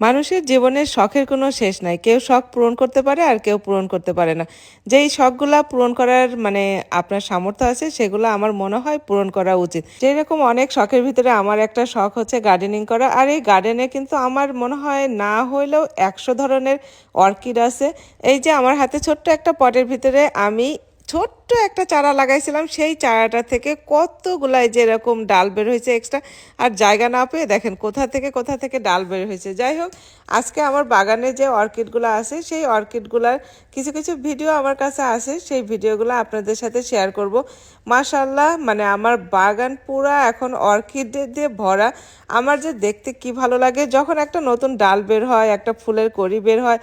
মানুষের জীবনের শখের কোনো শেষ নাই। কেউ শখ পূরণ করতে পারে আর কেউ পূরণ করতে পারে না। যেই শখগুলা পূরণ করার মানে আপনার সামর্থ্য আছে, সেগুলো আমার মনে হয় পূরণ করা উচিত। যেই রকম অনেক শখের ভিতরে আমার একটা শখ হচ্ছে গার্ডেনিং করা। আর এই গার্ডেনে কিন্তু আমার মনে হয় না হইলেও একশো ধরনের অর্কিড আছে। এই যে আমার হাতে ছোট্ট একটা পটের ভিতরে আমি ছোট্ট একটা চারা লাগাইছিলাম, সেই চারাটা থেকে কতগুলাই যেরকম ডাল বের হয়েছে এক্সট্রা আর জায়গা না পেয়ে দেখেন কোথা থেকে কোথা থেকে ডাল বের হয়েছে। যাই হোক, আজকে আমার বাগানে যে অর্কিডগুলো আছে, সেই অর্কিডগুলার কিছু কিছু ভিডিও আমার কাছে আছে। সেই ভিডিওগুলো আপনাদের সাথে শেয়ার করব। মাশাল্লাহ মানে আমার বাগান পুরা এখন অর্কিড দিয়ে ভরা। আমার যে দেখতে কি ভালো লাগে, যখন একটা নতুন ডাল বের হয়, একটা ফুলের কড়ি বের হয়,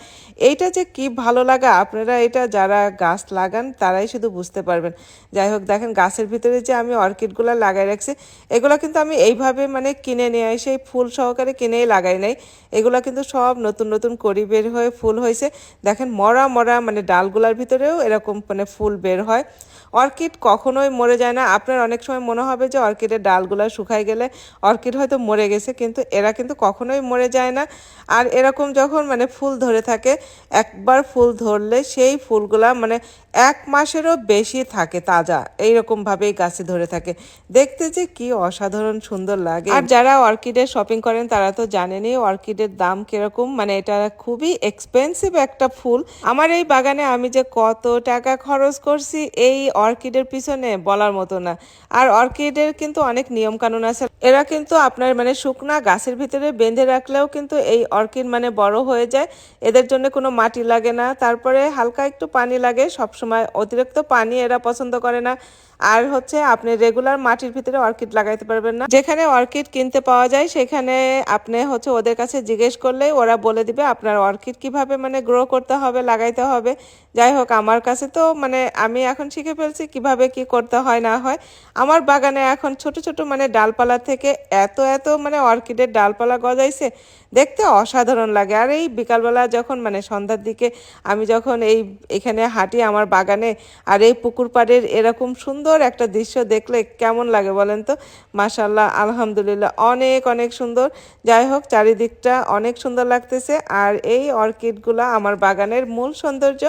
এইটা যে কি ভালো লাগা, আপনারা এটা যারা গাছ লাগান, তারাই শুধু বুঝতে পারবেন। যাই হোক, দেখেন গাছের ভিতরে যে আমি অর্কিডগুলো লাগাই রাখছি, এগুলো কিন্তু আমি এইভাবে মানে কিনে নিয়ে এসে ফুল সহকারে কিনেই লাগাই নাই। এগুলো কিন্তু সব নতুন নতুন কড়ি বের হয়ে ফুল হয়েছে। দেখেন মরা মরা মানে ডালগুলার ভিতরেও এরকম মানে ফুল বের হয়। অর্কিড কখনোই মরে যায় না। আপনার অনেক সময় মনে হবে যে অর্কিডের ডালগুলো শুকাই গেলে অর্কিড হয়তো মরে গেছে, কিন্তু এরা কিন্তু কখনোই মরে যায় না। আর এরকম যখন মানে ফুল ধরে থাকে, একবার ফুল ধরলে সেই ফুলগুলা মানে এক মাসেরও বেশি থাকে তাজা। এইরকম ভাবেই গাছে ধরে থাকে। দেখতে যে কি অসাধারণ সুন্দর লাগে। আর যারা অর্কিডের শপিং করেন, তারা তো জানেনই অর্কিডের দাম কীরকম। মানে এটা খুবই এক্সপেন্সিভ একটা ফুল। আমার এই বাগানে আমি যে কত টাকা খরচ করছি, এই অর্কিডের পিছনে বলার মতো না। আর অর্কিডের কিন্তু অনেক নিয়ম কানুন আছে। এরা কিন্তু আপনার মানে শুকনা গাছের ভিতরে বেঁধে রাখলেও কিন্তু এই অর্কিড মানে বড় হয়ে যায়। এদের জন্য কোনো মাটি লাগে না। তারপরে হালকা একটু পানি লাগে। সবসময় অতিরিক্ত পানি এরা পছন্দ করে না। আর হচ্ছে আপনি রেগুলার মাটির ভিতরে অর্কিড লাগাইতে পারবেন না। যেখানে অর্কিড কিনতে পাওয়া যায়, সেখানে আপনি হচ্ছে ওদের কাছে জিজ্ঞেস করলেই ওরা বলে দিবে আপনার অর্কিড কীভাবে মানে গ্রো করতে হবে, লাগাইতে হবে। যাই হোক, আমার কাছে তো মানে আমি এখন শিখে ফেলছি কীভাবে কি করতে হয়, না হয়। আমার বাগানে এখন ছোট ছোট মানে ডালপালা থেকে এত এত মানে অর্কিডের ডালপালা গজাইছে, দেখতে অসাধারণ লাগে। আর এই বিকালবেলা যখন মানে সন্ধ্যার দিকে আমি যখন এই এখানে হাঁটি আমার বাগানে আর এই পুকুর পাড়ের এরকম সুন্দর একটা দৃশ্য দেখলে কেমন লাগে বলেন তো? মাশাল্লাহ আলহামদুলিল্লাহ, অনেক অনেক সুন্দর। যাই হোক, চারিদিকটা অনেক সুন্দর লাগতেছে। আর এই অর্কিডগুলো আমার বাগানের মূল সৌন্দর্য।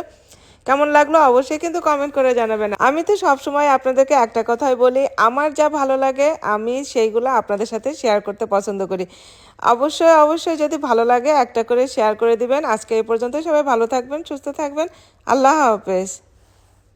কেমন লাগল অবশ্যই কিন্তু কমেন্ট করে জানাবেন। আমি তো সবসময় আপনাদেরকে একটা কথাই বলি, আমার যা ভালো লাগে, আমি সেইগুলো আপনাদের সাথে শেয়ার করতে পছন্দ করি। অবশ্যই অবশ্যই যদি ভালো লাগে, একটা করে শেয়ার করে দিবেন। আজকে এই পর্যন্ত সবাই ভালো থাকবেন, সুস্থ থাকবেন। আল্লাহ হাফেজ।